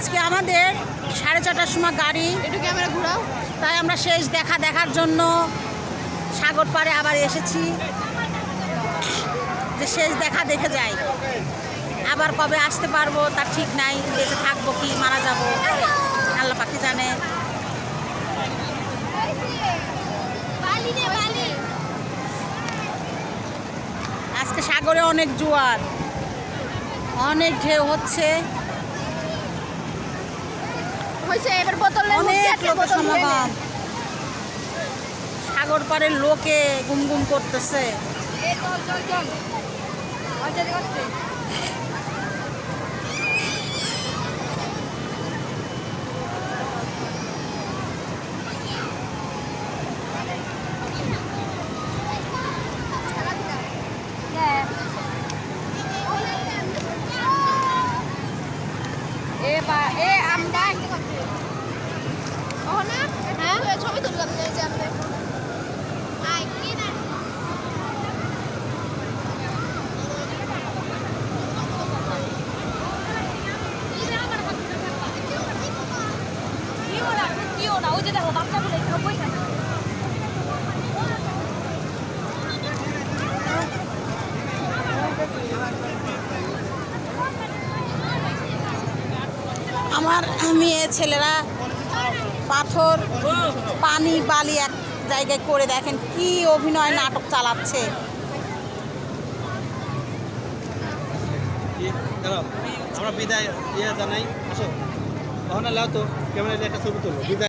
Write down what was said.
আজকে আমাদের সাড়ে ছটার সময় গাড়ি। একটু ক্যামেরা ঘুরাও। তাই আমরা শেষ দেখা দেখার জন্য সাগর পাড়ে আবার এসেছি। যে শেষ দেখা দেখে যাই। আবার কবে আসতে পারব তার ঠিক নাই বেঁচে থাকব কি মারা যাব আল্লাহ পাখি জানে। আজকে সাগরে অনেক জোয়ার অনেক ঢেউ হচ্ছে। হয়েছে এবার অনেক লোকের। সমাগম। সাগর পাড়ের লোকে গুমগুম করতেছে। না ওই যে দেখো বাচ্চাগুলো এখানে বসে আছে। আমার মেয়ে ছেলেরা পাথর পানি বালি এক জায়গায় করে দেখেন কি অভিনয় নাটক চালাচ্ছে। আমরা বিদায় ইয়ে জানাই আসো। ওখানে লাও তো ক্যামেরা একটা ছবি তুলবো বিদায়।